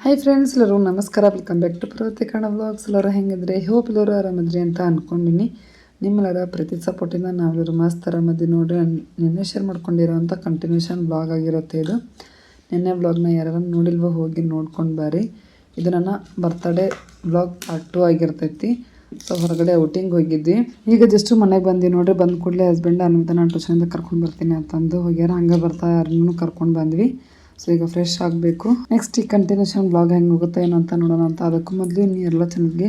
Hi friends ಎಲ್ಲರೂ ನಮಸ್ಕಾರ. Welcome back to ಪ್ರವೃತ್ತಿ ಕಣ ವ್ಲಾಗ್ಸ್ ಎಲ್ಲರೂ ಹೆಂಗಿದ್ರೆ? ಹೋಪ್ ಎಲ್ಲರೂ ಆರಾಮದ್ರಿ ಅಂತ ಅಂದ್ಕೊಂಡಿನಿ ನಿಮ್ಮೆಲ್ಲರ ಪ್ರತಿ ಸಪೋರ್ಟಿಂದ ನಾವೆಲ್ಲರೂ ಮಸ್ತ್ ಆರಾಮದಿ ನೋಡ್ರಿ. ನಾನ್ ನಿನ್ನೆ ಶೇರ್ ಮಾಡ್ಕೊಂಡಿರೋಂಥ ಕಂಟಿನ್ಯೂಷನ್ ಬ್ಲಾಗ್ ಆಗಿರುತ್ತೆ ಇದು. ನಿನ್ನೆ ಬ್ಲಾಗ್ನ ಯಾರು ನೋಡಿಲ್ವೋ ಹೋಗಿ ನೋಡ್ಕೊಂಡು ಬರ್ರಿ ಇದು ನನ್ನ ಬರ್ತಡೇ ಬ್ಲಾಗ್ ಪಾರ್ಟ್ ಟು ಆಗಿರ್ತೈತಿ. ಸೊ ಹೊರಗಡೆ ಔಟಿಂಗ್ ಹೋಗಿದ್ವಿ. ಈಗ ಜಸ್ಟು ಮನೆಗೆ ಬಂದು ನೋಡ್ರಿ. ಬಂದ ಕೂಡಲೇ ಹಸ್ಬೆಂಡ್ ಅನ್ವಿತ ನಾನು ಟ್ಯೂಷನಿಂದ ಕರ್ಕೊಂಡು ಬರ್ತೀನಿ ಅಂತಂದು ಹೋಗ್ಯಾರ. ಹಂಗೆ ಬರ್ತಾ ಯಾರನ್ನೂ ಕರ್ಕೊಂಡು ಬಂದ್ವಿ. ಸೊ ಈಗ ಫ್ರೆಶ್ ಆಗಬೇಕು. ನೆಕ್ಸ್ಟ್ ಈ ಕಂಟಿನ್ಯೂಷನ್ ಬ್ಲಾಗ್ ಹೆಂಗೆ ಹೋಗುತ್ತೆ ಏನಂತ ಅಂತ ನೋಡೋಣ ಅಂತ. ಅದಕ್ಕೂ ಮೊದಲು ಇನ್ನು ಎಲ್ಲ ಚೆನ್ನಾಗಿ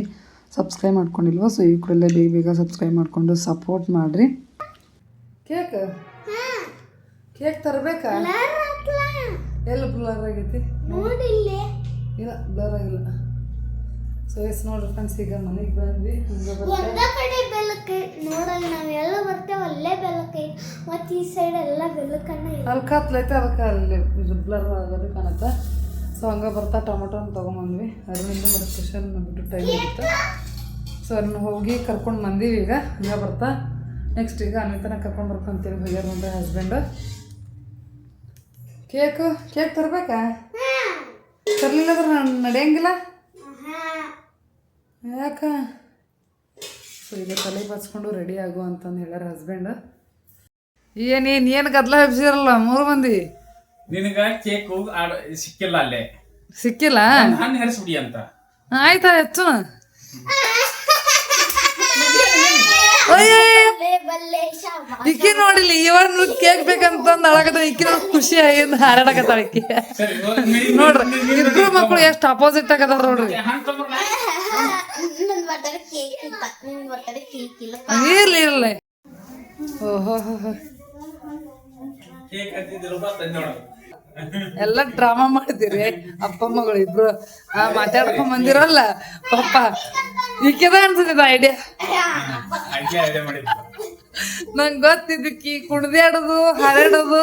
ಸಬ್ಸ್ಕ್ರೈಬ್ ಮಾಡ್ಕೊಂಡಿಲ್ವ? ಸೊ ಈ ಕೂಡಲೇ ಬೇಗ ಬೇಗ ಸಬ್ಸ್ಕ್ರೈಬ್ ಮಾಡಿಕೊಂಡು ಸಪೋರ್ಟ್ ಮಾಡಿರಿ. ಕೇಕ್ ಕೇಕ್ ತರಬೇಕಾ? ಎಲ್ಲ ಬ್ಲರ್ ಆಗೈತಿ? ಇಲ್ಲ ಬ್ಲರ್ ಆಗಿಲ್ಲ. ಸೊ ಎಸ್ ನೋಡ್ರಿ ಫ್ರೆಂಡ್ಸ್ ಈಗ ಮನೆಗೆ ಬಂದ್ವಿ. ಬೆಳಕು ನೋಡಲ್ಲ ನಾವೆಲ್ಲ ಎಲ್ಲ ಬರ್ತೇವೆ ಅಲ್ಲೇ ಬೆಳಕೈ. ಮತ್ತೆ ಈ ಸೈಡ್ ಎಲ್ಲ ಬೆಳಕನ್ನ ಅಲ್ಲಿ ಕತ್ಲೈತೆ ಅದಕ್ಕೆ ಅಲ್ಲಿ ಬ್ಲರ್ ಆಗೋದು ಕಾಣುತ್ತೆ. ಸೊ ಹಂಗೆ ಬರ್ತಾ ಟೊಮೊಟೊನ ತೊಗೊಂಬಂದ್ವಿ. ಅದರಿಂದ ಮತ್ತೆ ಸ್ಪೆಷಲ್ ಬಿಟ್ಟು ಟೈಮ್ ಇತ್ತು ಸೊ ಅದನ್ನ ಹೋಗಿ ಕರ್ಕೊಂಡು ಬಂದೀವಿ ಈಗ. ಹಂಗೆ ಬರ್ತಾ. ನೆಕ್ಸ್ಟ್ ಈಗ ಅನಿತನ ಕರ್ಕೊಂಡು ಬರ್ಕೊಂತೀವಿ ಹೋಗ್ಯಾರ ಮುಂದೆ ಹಸ್ಬೆಂಡ್ ಕೇಕು ಕೇಕ್ ತರಬೇಕಾ? ತರಲಿಲ್ಲ ಅಂದ್ರೆ ನಾನು ನಡೆಯಂಗಿಲ್ಲ? ಯಾಕ? ಸೊ ಈಗ ತಲೆ ಬಚ್ಕೊಂಡು ರೆಡಿ ಆಗು ಅಂತಂದು ಹೇಳ್ಯಾರ ಹಸ್ಬೆಂಡ್ ಏನೇನು ಏನು ಗದ್ಲ ಹಬ್ಸಿರಲ್ಲ ಮೂರು ಮಂದಿ? ನಿನಗ ಕೇಕ್ ಸಿಕ್ಕಿಲ್ಲ ಅಲ್ಲೇ. ಸಿಕ್ಕಿಲ್ಲ? ಹಣ್ಣು ಹೆರಿಸ್ಬಿಡಿ ಅಂತ. ಆಯ್ತಾ ಹೆಚ್ಚು. ಶಾಬಾ ಇಕ್ಕಿ ನೋಡಿಲ್ಲ ಇವಾಗ ಕೇಕ್ ಬೇಕಂತಂದು ಅಳಕತ್ತ ಇಕ್ಕಿ ನೋಡಿ ಖುಷಿ ಆಗಿಂದ ಹಾರಾಡಕತ್ತಾಳ ಇಕ್ಕಿ. ನೋಡ್ರಿ ಇಬ್ರು ಮಕ್ಕಳು ಎಷ್ಟ್ ಅಪೋಸಿಟ್ ಆಗದಾರ ನೋಡ್ರಿ. ಇರ್ಲಿ ಇರ್ಲಿ. ಓಹೋ ಎಲ್ಲ ಡ್ರಾಮಾ ಮಾಡಿದಿರಿ ಅಪ್ಪ ಮಗಳು ಇಬ್ರು. ಆ ಮಾತಾಡ್ಕೊಂಡ್ ಬಂದಿರಲ್ಲ. ಪಾಪ ಈಕೆದ ಅನ್ಸುತ್ತಿದ್ದ ಐಡಿಯಾ ನಂಗೆ ಗೊತ್ತಿದ್ದಕ್ಕಿ ಕುಡ್ದಾಡೋದು ಹರಡೋದು,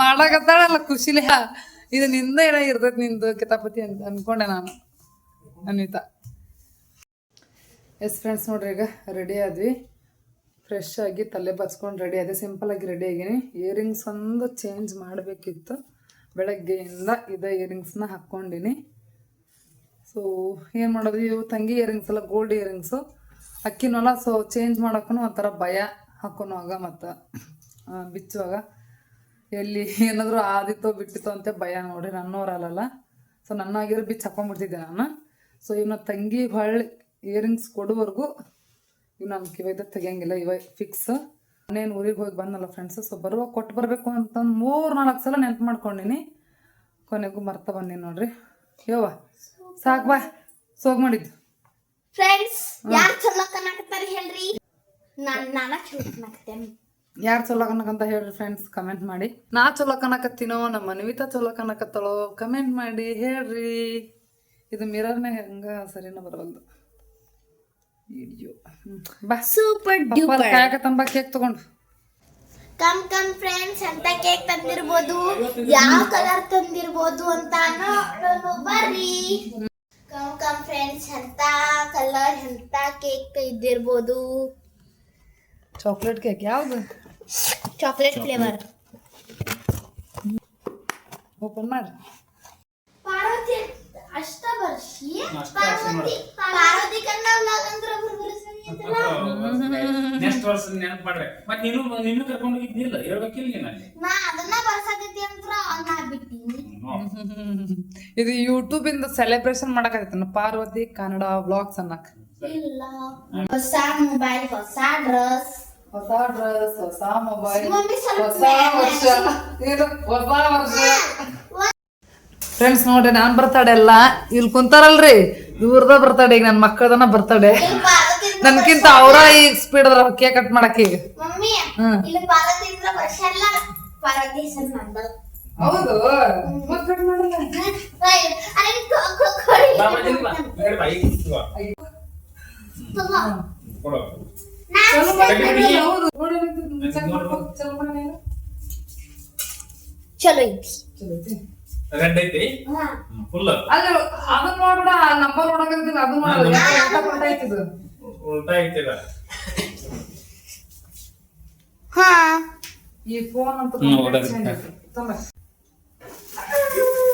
ಮಾಡಾಕತ್ತಾಳಲ್ಲ ಖುಷಿಲಿ ಇದು ನಿಂದ ಏನ ಇರ್ತೈತಿ ನಿಂದು ಕಿತಾಪತಿ ಅಂತ ಅನ್ಕೊಂಡೆ ನಾನು, ಅನ್ವಿತಾ. ಎಸ್ ಫ್ರೆಂಡ್ಸ್ ನೋಡ್ರಿ ಈಗ ರೆಡಿ ಆದ್ವಿ. ಫ್ರೆಶ್ ಆಗಿ ತಲೆ ಬಚ್ಕೊಂಡು ರೆಡಿ ಆದೆ. ಸಿಂಪಲ್ ಆಗಿ ರೆಡಿ ಆಗೀನಿ. ಇಯರಿಂಗ್ಸ್ ಒಂದು ಚೇಂಜ್ ಮಾಡಬೇಕಿತ್ತು. ಬೆಳಗ್ಗೆಯಿಂದ ಇದೇ ಇಯರಿಂಗ್ಸ್ನ ಹಾಕ್ಕೊಂಡಿನಿ. ಸೊ ಏನು ಮಾಡೋದು? ಇವು ತಂಗಿ ಇಯರಿಂಗ್ಸ್ ಎಲ್ಲ ಗೋಲ್ಡ್ ಇಯರಿಂಗ್ಸು ಅಕ್ಕಿನಲ್ಲ ಸೊ ಚೇಂಜ್ ಮಾಡೋಕ್ಕೂ ಒಂಥರ ಭಯ ಹಾಕೋನುವಾಗ ಮತ್ತು ಬಿಚ್ಚುವಾಗ. ಎಲ್ಲಿ ಏನಾದರೂ ಆದಿತ್ತೋ ಬಿಟ್ಟಿತ್ತೋ ಅಂತ ಭಯ ನೋಡ್ರಿ ನನ್ನೋರಲ್ಲ ಸೊ ನನ್ನ ಆಗಿರೋ ಬಿಚ್ಚು ಹಾಕೊಂಡ್ಬಿಡ್ತಿದ್ದೆ ನಾನು. ಸೊ ಇವನ ತಂಗಿ ಹೊಳ್ಳಿ ಇಯರಿಂಗ್ಸ್ ಕೊಡುವರೆಗೂ ಇವು ನಮ್ಮ ಕಿವೈದ ತೆಗಿಯಂಗಿಲ್ಲ, ಇವ ಫಿಕ್ಸ್ ನಾನೇನು ಊರಿಗೆ ಹೋಗಿ ಬಂದಲ್ಲ ಫ್ರೆಂಡ್ಸ್ ಸೊ ಬರುವ, ಕೊಟ್ಟು ಬರಬೇಕು ಅಂತಂದು ಮೂರು ನಾಲ್ಕು ಸಲ ನೆನ್ಪು ಮಾಡ್ಕೊಂಡಿನಿ. ಕೊನೆಗೂ ಮರ್ತ ಬಂದೀನಿ ನೋಡ್ರಿ. ಯವ್ವ, ಸಾಕು ಬಾ, ಸೋಗ್ ಮಾಡಿದ್ದು. ಫ್ರೆಂಡ್ಸ್ ಯಾರ್ ಚಲೋ ಕನ್ನಕತ್ತಾರ ಹೇಳ್ರಿ? ನಾನು ನಾನ ಚಲೋ ಕನ್ನಕತ್ತೇನೆ ಯಾರು ಚಲೋ ಕನಕಂತ ಹೇಳ್ರಿ ಫ್ರೆಂಡ್ಸ್ ಕಮೆಂಟ್ ಮಾಡಿ. ನಾ ಚಲೋ ಕನಕತ್ತೀನೋ ನಮ್ಮ ಅನ್ವಿತಾ ಚಲೋ ಕನಕತ್ತಳೋ ಕಮೆಂಟ್ ಮಾಡಿ ಹೇಳ್ರಿ. ಇದು ಮಿರರ್ನೇ ಹೆಂಗ ಸರಿನ ಬರವಲ್ದು. ವಿಡಿಯೋ ಬಾ. ಸೂಪರ್ ಡ್ಯೂಪರ್ ಕಾಯಕ ತಂಬಾ ಕೇಕ್ ತಗೊಂಡು. ಕಮ್ ಕಮ್ ಫ್ರೆಂಡ್ಸ್ ಅಂತ ಕೇಕ್ ತಂದಿರ್ಬೋದು? ಯಾವ ಕಲರ್ ತಂದಿರ್ಬೋದು ಅಂತ ನೋಡೋಣ ಬರ್ರಿ. ಕಮ್ ಕಮ್ ಫ್ರೆಂಡ್ಸ್ ಅಂತ ಕಲರ್ ಅಂತ ಕೇಕ್ ಇದ್ದಿರ್ಬೋದು ಚಾಕ್ಲೇಟ್ ಕೇಕ್ ಯಾವುದು ಚಾಕ್ಲೇಟ್ ಫ್ಲೇವರ್ ಓಪನ್ ಮಾಡಿ ಪಾರ್ವತಿ ಅಷ್ಟ ಬರ್ಷಿ ಅಷ್ಟ ಬರ್ಷಿ ನೋಡು. ಪಾರ್ವತಿ ಕನ್ನ ಅಂದ್ರೆ ಒಬ್ರು ಬರ್ಸಂಗಿಲ್ಲ ನೆಕ್ಸ್ಟ್ ವರ್ಷ ನೆನಪು ಮಾಡ್ರೆ ಮತ್ ನೀನು ನಿನ್ನೂ ಕರ್ಕೊಂಡು ಹೋಗಿದ್ದಿಲ್ಲ ಹೇಳ್ಬೇಕಿಲ್ಲ ನೀನು ಅಲ್ಲಿ ನಾ ಅದನ್ನ ಬರ್ಸಕತ್ತಿ ಅಂದ್ರ ನಾ ಬಿಟ್ಟಿನಿ ಇದು ಯೂಟ್ಯೂಬ್ ಇಂದ ಸೆಲೆಬ್ರೇಷನ್ ಮಾಡಕತ್ತೈತನ ಪಾರ್ವತಿ ಕನ್ನಡ ವ್ಲಾಗ್ಸ್ ಅನ್ನಕ್. ಇಲ್ಲ. ಹೊಸ ಮೊಬೈಲ್ ಹೊಸ ಡ್ರೆಸ್ ಹೊಸ ಡ್ರೆಸ್ ಹೊಸ ಮೊಬೈಲ್ ಮಮ್ಮಿ ಸ್ವಲ್ಪ ಹೊಸ ವರ್ಷ. ಇದು ಹೊಸ ವರ್ಷ. ಫ್ರೆಂಡ್ಸ್ ನೋಡ್ರಿ ನಾನ್ ಬರ್ತಾಡೆ ಎಲ್ಲ ಇಲ್ಲಿ ಕುಂತಾರಲ್ರಿ. ದೂರದ ಬರ್ತಡೆ ಈಗ ನನ್ನ ಮಕ್ಕಳದನ ಬರ್ತಾಡೆ. ನನ್ಕಿಂತ ಅವರ ಈಗ ಸ್ಪೀಡ್ ಅದ್ರ ಕೇಕ್ ಕಟ್ ಮಾಡಕ್ ಈಗ. ಹ್ಮ್. ಹೌದು. ಮತ್ತ್ ಕಟ್ ಮಾಡಲ್ಲ. ಚಲೋ ಮಾಡಿಲ್ಲ? ಐತಿ. ರೆಡ್ ಐತಿ? ಹಾ. ಫುಲ್ ಅಲ್ಲ ಅದನ್ನ ನಂಬರ್ ನೋಡಕಂತೀನಿ ಅದು ಐತಿ ಇದು. ಉಲ್ಟಾ ಹಾ. ಈ ಫೋನ್ ಅಂತ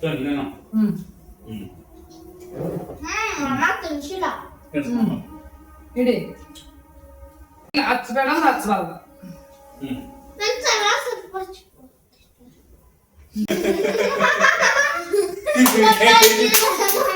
ತಗೋ ನೀನು ಹ್ಮ್ ಹ್ಮ್ ಹ್ಮ್ ಅಮ್ಮ ತಿನ್ಸಿಲ್ಲ ಕೆಡ್ಸ್ಕೊಂಬ. ಇಡಿ ಹಚ್ಬೇಡ ಅಂದ್ರೆ ಹಚ್ಬಾರ್ದು ಹ್ಮ್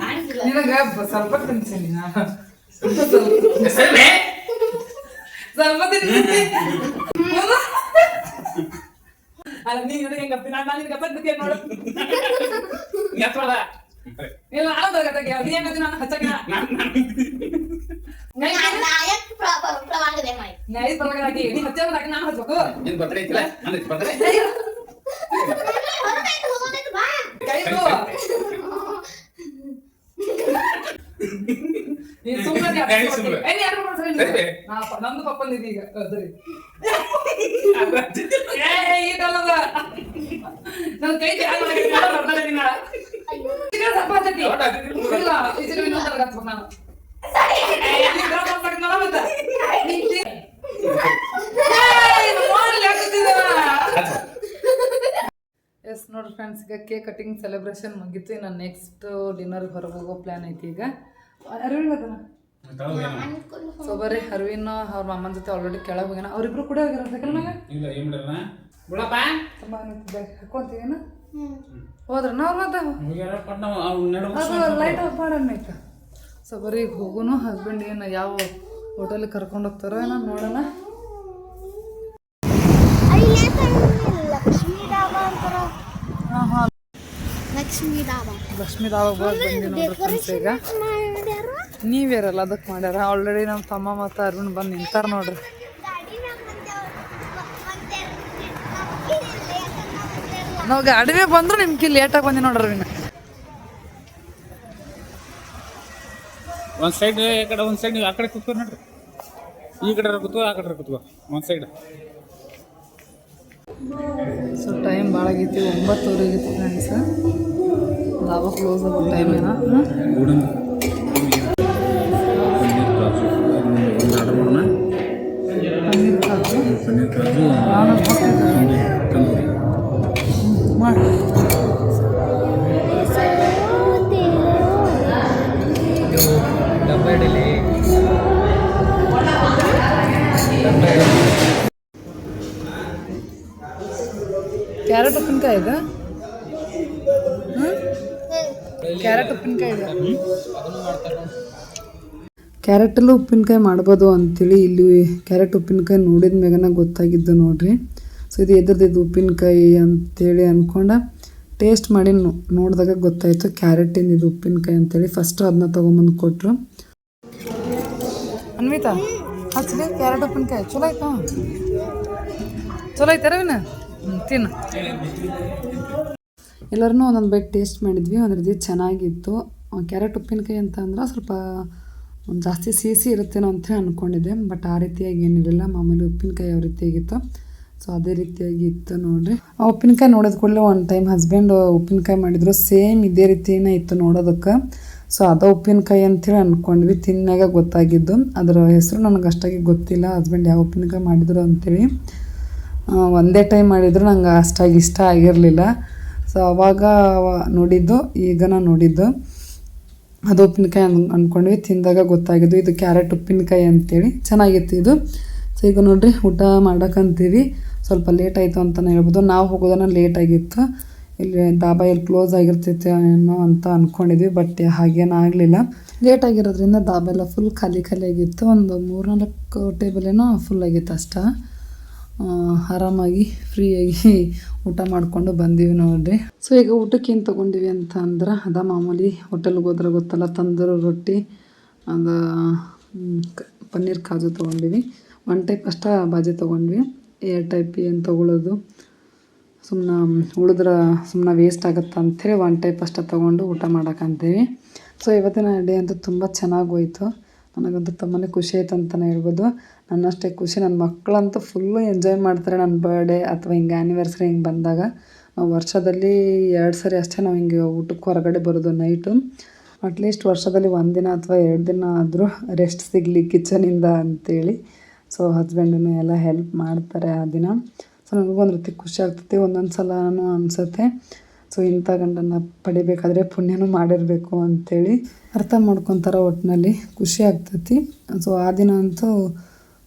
ಕಾಣಿಸಿಲ್ಲ ನಿನಗೆ. ಬ- ಸ್ವಲ್ಪ ತಿನ್ಸೀನಿ ನಾನು. ಸ್ವಲ್ಪ ಸ್ವಲ್ಪ. ಸರಿ ಬೇ ಸ್ವಲ್ಪ ತಿನ್ನಿಸಿ ಅಲ್ಲ ನೀ ನನಗೆ ಹೆಂಗ್ ನಾನು ನಾನು ನಿನಗೆ ಗಪ್ಪಿ ನೋಡು. ಎತ್ಕೊಳ. ಇಲ್ಲ ನಾನು ಬರಕತ್ತಾಗೆ ಅದು ಹೆಂಗತಿ ನಾನು ಹಚ್ಚಕ ನಾನು ನೈಸ್ ಬರಕತ್ತಾಗಿ ನೀ ಹಚ್ಚ ಬರಕ ನಾನು ಹಚ್ಬೇಕು. ಏನ್ ಬರ್ತಾರೆ ಐತಿಲ್ಲ? ನಂದೈತಿ ಬರ್ತಾರೆ? ಹೊರಗಡೆ ಹೋಗೋದಕ್ಕೆ ಬಾ. ಕೈದು ನೀ ಸುಮ್ಮನೆ ನೀ ಯಾರು ಮಾಡ್ತಾರೆ ಸರಿ. ಕೈ ನಾನು ಎಸ್ ನೋಡಿ ಫ್ರೆಂಡ್ಸ್ ಈಗ ಕೇಕ್ ಕಟಿಂಗ್ ಸೆಲೆಬ್ರೇಷನ್ ಮುಗೀತು. ಇನ್ನು ನೆಕ್ಸ್ಟ್ ಡಿನ್ನರ್ಗೆ ಹೊರಗೆ ಹೋಗೋ ಪ್ಲ್ಯಾನ್ ಐತಿ ಈಗ. ಅರವಿಂದ್ ಸೊ ಬರ್ರಿ ಅರವಿಂದ್ ಅವ್ರ ಮಾಮನ ಜೊತೆ ಆಲ್ರೆಡಿ ಕೆಳಗೆ ಹೋಗ್ಯಾನ. ಅವ್ರಿಬ್ರು ಕೂಡ ಹೋಗ್ಯಾರ ಸೆಕೆಂಡ್ ಮ್ಯಾಗ ಇಲ್ಲ ಏನ್ ಬಿಡಲ್ಲ ಬಿಡಪ್ಪ. ತುಂಬ ಹಾಕೊಂತೀವೇನ ಹೋದ್ರನ ಅವ್ರು ಮತ್ತೆ? ಅದು ಲೈಟ್ ಆಫ್ ಮಾಡೋಣ ಸೊ ಬರೀ ಈಗ ಹೋಗುನು ಹಸ್ಬೆಂಡ್ ಏನು ಯಾವ ಹೋಟೆಲಿಗೆ ಕರ್ಕೊಂಡು ಹೋಗ್ತಾರೋ ಏನೋ ನೋಡೋಣ ಲಕ್ಷ್ಮೀ ಡಾಬಾ ಅಂತಾರ ಹಾಂ ಹಾಂ ಲಕ್ಷ್ಮೀ ದಾವಾಗ ಬಂದಿ ನೋಡ್ರಿ ಈಗ. ನೀವೇರಲ್ಲ ಅದಕ್ಕೆ ಮಾಡ್ಯಾರ? ಆಲ್ರೆಡಿ ನಮ್ಮ ತಮ್ಮ ಮತ್ತು ಅರುಣ್ ಬಂದು ನಿಂತಾರ ನೋಡ್ರಿ. ನಾವು ಗಾಡಿ ಮೇಲೆ ಬಂದ್ರು ನಿಮ್ಗೆ ಲೇಟಾಗಿ ಬಂದಿ ನೋಡ್ರಿ ಅರವಿಂದ್ ಒಂದು ಸೈಡ್ ಈ ಕಡೆ ಒಂದು ಸೈಡ್ ಆ ಕಡೆ ಕೂತ್ಕೊ ನೋಡ್ರಿ. ಈ ಕಡೆ ಕೂತ್ಕೋ ಆ ಕಡೆ ಕೂತ್ಕೋ. ಒಂದು ಸೈಡ್ ಸೊ ಟೈಮ್ ಭಾಳ ಆಗೈತಿ ಒಂಬತ್ತುವರೆ ಆಗೈತಿ ಫ್ರೆಂಡ್ಸ್ ದಾಬಾ ಕ್ಲೋಸ್ ಆಗೋ ಟೈಮ್ ಏನ ಗೋಡನ್ ಪನ್ನೀರ್ ಕಾಜು ಒಂದು ಆರ್ಡರ್ ಮಾಡೋಣ ಪನ್ನೀರ್ ಕಾಜು ಪನ್ನೀರ್ ಕಾಜು ನಾನು ಹಾಕ್ತಿದ್ದೆ. ತಂದೂರಿ ಮಾಡಿ ಕ್ಯಾರೆಟ್ ಉಪ್ಪಿನಕಾಯಿ ಇದೆ ಕ್ಯಾರೆಟ್ ಇದೆ. ಕ್ಯಾರೆಟಲ್ಲೂ ಉಪ್ಪಿನಕಾಯಿ ಮಾಡ್ಬೋದು ಅಂತೇಳಿ. ಇಲ್ಲಿ ಕ್ಯಾರೆಟ್ ಉಪ್ಪಿನಕಾಯಿ ನೋಡಿದ ಮ್ಯಾಗನ ಗೊತ್ತಾಗಿದ್ದು ನೋಡ್ರಿ. ಸೊ ಇದು ಎದ್ರದ್ದು ಉಪ್ಪಿನಕಾಯಿ ಅಂತೇಳಿ ಅಂದ್ಕೊಂಡ ಟೇಸ್ಟ್ ಮಾಡಿ ನೋಡಿದಾಗ ಗೊತ್ತಾಯಿತು ಕ್ಯಾರೆಟಿನ ಇದು ಉಪ್ಪಿನಕಾಯಿ ಅಂತೇಳಿ. ಫಸ್ಟು ಅದನ್ನ ತೊಗೊಂಬಂದು ಕೊಟ್ಟರು ಅನ್ವಿತಾ ಹಚ್ಚಲಿ ಕ್ಯಾರೆಟ್ ಉಪ್ಪಿನಕಾಯಿ. ಚಲೋ ಆಯ್ತಾ? ಚಲೋ ಆಯ್ತಾರ ತಿನ್ನು. ಎಲ್ಲರೂ ಒಂದೊಂದು ಬೈಟ್ ಟೇಸ್ಟ್ ಮಾಡಿದ್ವಿ, ಒಂದು ರೀತಿ ಚೆನ್ನಾಗಿತ್ತು. ಕ್ಯಾರೆಟ್ ಉಪ್ಪಿನಕಾಯಿ ಅಂತ ಅಂದ್ರೆ ಸ್ವಲ್ಪ ಒಂದು ಜಾಸ್ತಿ ಸಿಹಿ ಇರುತ್ತೇನೋ ಅಂತ ಅಂದ್ಕೊಂಡಿದ್ದೆ ಬಟ್ ಆ ರೀತಿಯಾಗಿ ಏನಿರಲಿಲ್ಲ ಮಾಮೂಲಿ ಉಪ್ಪಿನಕಾಯಿ ಯಾವ ರೀತಿಯಾಗಿತ್ತು ಸೊ ಅದೇ ರೀತಿಯಾಗಿ ಇತ್ತು ನೋಡಿರಿ. ಆ ಉಪ್ಪಿನಕಾಯಿ ನೋಡಿದ ಕೂಡಲೇ ಒಂದು ಟೈಮ್ ಹಸ್ಬೆಂಡ್ ಉಪ್ಪಿನಕಾಯಿ ಮಾಡಿದ್ರು ಸೇಮ್ ಇದೇ ರೀತಿಯೇ ಇತ್ತು ನೋಡೋದಕ್ಕೆ. ಸೊ ಅದು ಉಪ್ಪಿನಕಾಯಿ ಅಂತೇಳಿ ಅಂದ್ಕೊಂಡ್ವಿ ತಿನ್ನಾಗ ಗೊತ್ತಾಗಿದ್ದು. ಅದರ ಹೆಸರು ನನಗೆ ಅಷ್ಟಾಗಿ ಗೊತ್ತಿಲ್ಲ ಹಸ್ಬೆಂಡ್ ಯಾವ ಉಪ್ಪಿನಕಾಯಿ ಮಾಡಿದ್ರು ಅಂತೇಳಿ. ಒಂದೇ ಟೈಮ್ ಮಾಡಿದ್ರು ನಂಗೆ ಅಷ್ಟಾಗಿ ಇಷ್ಟ ಆಗಿರಲಿಲ್ಲ. ಸೊ ಅವಾಗ ನೋಡಿದ್ದು, ಈಗನ ನೋಡಿದ್ದು. ಅದು ಉಪ್ಪಿನಕಾಯಿ ಅನ್ ಅಂದ್ಕೊಂಡ್ವಿ ತಿಂದಾಗ ಗೊತ್ತಾಗಿದ್ದು, ಇದು ಕ್ಯಾರೆಟ್ ಉಪ್ಪಿನಕಾಯಿ ಅಂತೇಳಿ. ಚೆನ್ನಾಗಿತ್ತು ಇದು. ಸೊ ಈಗ ನೋಡ್ರಿ, ಊಟ ಮಾಡಕ್ಕಂತೀವಿ ಸ್ವಲ್ಪ ಲೇಟ್ ಆಯಿತು ಅಂತಲೇ ಹೇಳ್ಬೋದು. ನಾವು ಹೋಗೋದನ್ನ ಲೇಟ್ ಆಗಿತ್ತು. ಇಲ್ಲಿ ಡಾಬಾ ಇಲ್ಲಿ ಕ್ಲೋಸ್ ಆಗಿರ್ತೈತೆ ಏನೋ ಅಂತ ಅಂದ್ಕೊಂಡಿದ್ವಿ ಬಟ್ ಹಾಗೇನೂ ಆಗಲಿಲ್ಲ. ಲೇಟ್ ಆಗಿರೋದ್ರಿಂದ ಡಾಬಾ ಎಲ್ಲ ಫುಲ್ ಖಾಲಿ ಖಾಲಿ ಆಗಿತ್ತು. ಒಂದು ಮೂರ್ನಾಲ್ಕು ಟೇಬಲ್ ಏನೋ ಫುಲ್ ಆಗಿತ್ತು ಅಷ್ಟೇ. ಆರಾಮಾಗಿ ಫ್ರೀಯಾಗಿ ಊಟ ಮಾಡಿಕೊಂಡು ಬಂದೀವಿ ನೋಡ್ರಿ. ಸೊ ಈಗ ಊಟಕ್ಕೆ ಏನು ತೊಗೊಂಡಿವಿ ಅಂತ ಅಂದ್ರೆ ಅದ ಮಾಮೂಲಿ ಹೋಟೆಲ್ಗೆ ಹೋದ್ರೆ ಗೊತ್ತಲ್ಲ, ತಂದೂರು ರೊಟ್ಟಿ, ಅದು ಪನ್ನೀರ್ ಕಾಜು ತೊಗೊಂಡಿವಿ. ಒನ್ ಟೈಪ್ ಅಷ್ಟ ಬಾಜಿ ತೊಗೊಂಡ್ವಿ. ಏರ್ ಟೈಪ್ ಏನು ತೊಗೊಳೋದು ಸುಮ್ಮನೆ ಉಳಿದ್ರೆ ಸುಮ್ಮನೆ ವೇಸ್ಟ್ ಆಗುತ್ತೆ ಅಂಥೇಳಿ ಒನ್ ಟೈಪ್ ಅಷ್ಟೇ ತೊಗೊಂಡು ಊಟ ಮಾಡೋಕ್ಕಂತೀವಿ ಸೊ ಇವತ್ತಿನ ಡೇ ಅಂತೂ ತುಂಬ ಚೆನ್ನಾಗಿ ಹೋಯ್ತು. ನನಗಂತೂ ತುಂಬಾ ಖುಷಿ ಆಯ್ತು ಅಂತಲೇ ಹೇಳ್ಬೋದು. ನನ್ನಷ್ಟೇ ಖುಷಿ. ನನ್ನ ಮಕ್ಕಳಂತೂ ಫುಲ್ಲು ಎಂಜಾಯ್ ಮಾಡ್ತಾರೆ ನನ್ನ ಬರ್ಡೇ ಅಥವಾ ಹಿಂಗೆ ಆ್ಯನಿವರ್ಸರಿ ಹಿಂಗೆ ಬಂದಾಗ. ನಾವು ವರ್ಷದಲ್ಲಿ ಎರಡು ಸರಿ ಅಷ್ಟೇ ನಾವು ಹಿಂಗೆ ಊಟಕ್ಕೆ ಹೊರಗಡೆ ಬರೋದು ನೈಟು ಅಟ್ಲೀಸ್ಟ್ ವರ್ಷದಲ್ಲಿ ಒಂದು ದಿನ ಅಥವಾ ಎರಡು ದಿನ ಆದರೂ ರೆಸ್ಟ್ ಸಿಗಲಿ ಕಿಚನಿಂದ ಅಂತೇಳಿ. ಸೊ ಹಸ್ಬೆಂಡನ್ನು ಎಲ್ಲ ಹೆಲ್ಪ್ ಮಾಡ್ತಾರೆ ಆ ದಿನ. ಸೊ ನನಗೊಂದು ರೀತಿ ಖುಷಿ ಆಗ್ತೈತಿ. ಒಂದೊಂದು ಸಲನೂ ಅನಿಸುತ್ತೆ. ಸೊ ಇಂಥ ಗಂಡನ್ನು ಪಡಿಬೇಕಾದ್ರೆ ಪುಣ್ಯನೂ ಮಾಡಿರಬೇಕು ಅಂಥೇಳಿ ಅರ್ಥ ಮಾಡ್ಕೊತಾರೆ ಒಟ್ಟಿನಲ್ಲಿ ಖುಷಿ ಆಗ್ತೈತಿ. ಸೊ ಆ ದಿನ ಅಂತೂ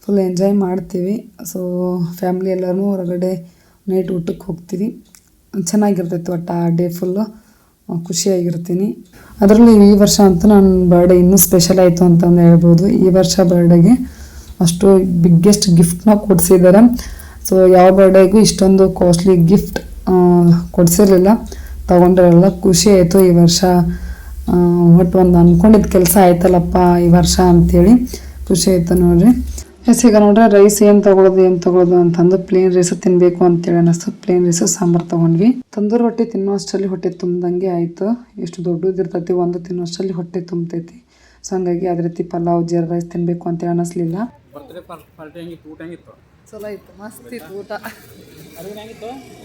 ಫುಲ್ ಎಂಜಾಯ್ ಮಾಡ್ತೀವಿ. ಸೊ ಫ್ಯಾಮ್ಲಿ ಎಲ್ಲರೂ ಹೊರಗಡೆ ನೈಟ್ ಊಟಕ್ಕೆ ಹೋಗ್ತೀವಿ. ಚೆನ್ನಾಗಿರ್ತೈತೆ ಒಟ್ಟು ಆ ಡೇ ಫುಲ್ಲು ಖುಷಿಯಾಗಿರ್ತೀನಿ. ಅದರಲ್ಲಿ ಈ ವರ್ಷ ಅಂತೂ ನನ್ನ ಬರ್ಡೇ ಇನ್ನೂ ಸ್ಪೆಷಲ್ ಆಯಿತು ಅಂತಂದು ಹೇಳ್ಬೋದು. ಈ ವರ್ಷ ಬರ್ಡೇಗೆ ಅಷ್ಟು ಬಿಗ್ಗೆಸ್ಟ್ ಗಿಫ್ಟ್ನ ಕೊಡಿಸಿದ್ದಾರೆ ಸೊ ಯಾವ ಬರ್ಡೇಗೂ ಇಷ್ಟೊಂದು ಕಾಸ್ಟ್ಲಿ ಗಿಫ್ಟ್ ಕೊಡಿಸಿರಲಿಲ್ಲ. ತೊಗೊಂಡಿರಲ್ಲ ಖುಷಿ ಆಯಿತು ಈ ವರ್ಷ. ಒಟ್ಟು ಒಂದು ಅಂದ್ಕೊಂಡಿದ್ದ ಕೆಲಸ ಆಯ್ತಲ್ಲಪ್ಪ ಈ ವರ್ಷ ಅಂಥೇಳಿ ಖುಷಿ ಆಯ್ತು ನೋಡ್ರಿ. ಎಸ್ ಈಗ ನೋಡ್ರೆ ರೈಸ್ ಏನು ತಗೊಳೋದು ಏನು ತಗೊಳ್ಳೋದು ಅಂತಂದು ಪ್ಲೇನ್ ರೈಸ್ ತಿನ್ನಬೇಕು ಅಂತೇಳಿ ಅನ್ನಿಸ್ತು ಪ್ಲೇನ್ ರೈಸ್ ಸಾಂಬಾರು ತಗೊಂಡ್ವಿ. ತಂದೂರು ಹೊಟ್ಟೆ ತಿನ್ನೋಷ್ಟರಲ್ಲಿ ಹೊಟ್ಟೆ ತುಂಬ್ದಂಗೆ ಆಯ್ತು. ಎಷ್ಟು ದೊಡ್ಡದಿರ್ತೈತಿ ಒಂದು ತಿನ್ನೋಷ್ಟರಲ್ಲಿ ಹೊಟ್ಟೆ ತುಂಬತೈತಿ. ಸೊ ಹಂಗಾಗಿ ಅದೇ ರೀತಿ ಪಲಾವ್ ಜೀರಾ ರೈಸ್ ತಿನ್ನಬೇಕು ಅಂತೇಳಿ ಅನ್ನಿಸ್ಲಿಲ್ಲ ಚಲೋ ಇತ್ತು ಮಸ್ತ್ ಇತ್ತು ಊಟ.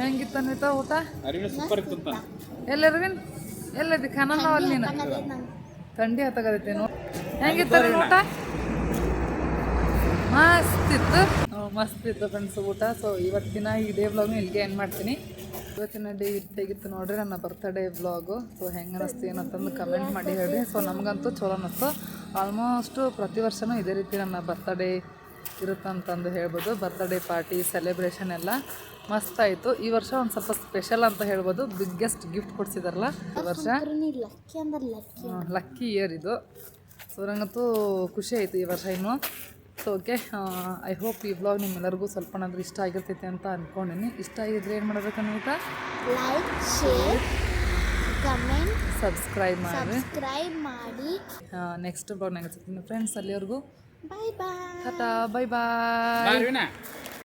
ಹೆಂಗಿತ್ತು? ಅನ್ವಿತ ಊಟ? ಅರವಿಂದ್ ಸೂಪರ್ ಇತ್ತು ಅಂತ. ಎಲ್ಲರವಿನ್ ಎಲ್ಲದಿ ಅಲ್ಲಿ ನೀನು? ಥಂಡಿ ಹತ್ತಾಗತ್ತೇನು ಹೆಂಗಿತ್ತು ಊಟ? ಮಸ್ತ್ ಇತ್ತು. ಮಸ್ತ್ ಇತ್ತು ಫ್ರೆಂಡ್ಸ್ ಊಟ. ಸೊ ಇವತ್ತಿನ ಈ ಡೇ ವ್ಲಾಗ್ನ ಇಲ್ಲಿಗೆ ಏನು ಮಾಡ್ತೀನಿ. ಇವತ್ತಿನ ಡೇ ಹೇಗಿತ್ತು ನೋಡ್ರಿ ನನ್ನ ಬರ್ತಡೇ ವ್ಲಾಗು ಸೊ ಹೆಂಗೆ ಅನ್ನಿಸ್ತು ಏನಂತಂದು ಕಮೆಂಟ್ ಮಾಡಿ ಹೇಳಿ ಸೊ ನಮಗಂತೂ ಚಲೋ ಅನ್ನಿಸ್ತು ಆಲ್ಮೋಸ್ಟು ಪ್ರತಿ ವರ್ಷವೂ ಇದೇ ರೀತಿ ನನ್ನ ಬರ್ತಡೇ ಇರುತ್ತಂತಂದು ಹೇಳ್ಬೋದು. ಬರ್ತಡೇ ಪಾರ್ಟಿ ಸೆಲೆಬ್ರೇಷನ್ ಎಲ್ಲ ಮಸ್ತ್ ಆಯಿತು. ಈ ವರ್ಷ ಒಂದು ಸ್ವಲ್ಪ ಸ್ಪೆಷಲ್ ಅಂತ ಹೇಳ್ಬೋದು. ಬಿಗ್ಗೆಸ್ಟ್ ಗಿಫ್ಟ್ ಕೊಡ್ಸಿದಾರಲ್ಲ ಈ ವರ್ಷ. ಲಕ್ಕಿ ಇಯರ್ ಇದು. ಸೊ ನನಗಂತೂ ಖುಷಿ ಆಯಿತು ಈ ವರ್ಷ ಇನ್ನು. ಸೊ ಓಕೆ ಐ ಹೋಪ್ ಈ ಬ್ಲಾಗ್ ನಿಮ್ಮೆಲ್ಲರಿಗೂ ಸ್ವಲ್ಪನಾದ್ರೂ ಇಷ್ಟ ಆಗಿರ್ತೈತೆ ಅಂತ ಅಂದ್ಕೊಂಡಿನಿ ಇಷ್ಟ ಆಗಿದ್ರೆ ಏನು ಮಾಡಬೇಕು ಅಂತ ಲೈಕ್ ಶೇರ್ ಕಮೆಂಟ್ ಸಬ್ಸ್ಕ್ರೈಬ್ ಮಾಡಿ. ಸಬ್ಸ್ಕ್ರೈಬ್ ಮಾಡಿ. ನೆಕ್ಸ್ಟ್ ಬ್ಲಾಗ್ನಾಗ ಸಿಗ್ತೀನಿ ಫ್ರೆಂಡ್ಸ್ ಅಲ್ಲಿವರೆಗೂ ಬಾಯ್ ಬಾಯ್ ಟಾಟಾ ಬೈ ಬಾಯ್ ಅರವಿನ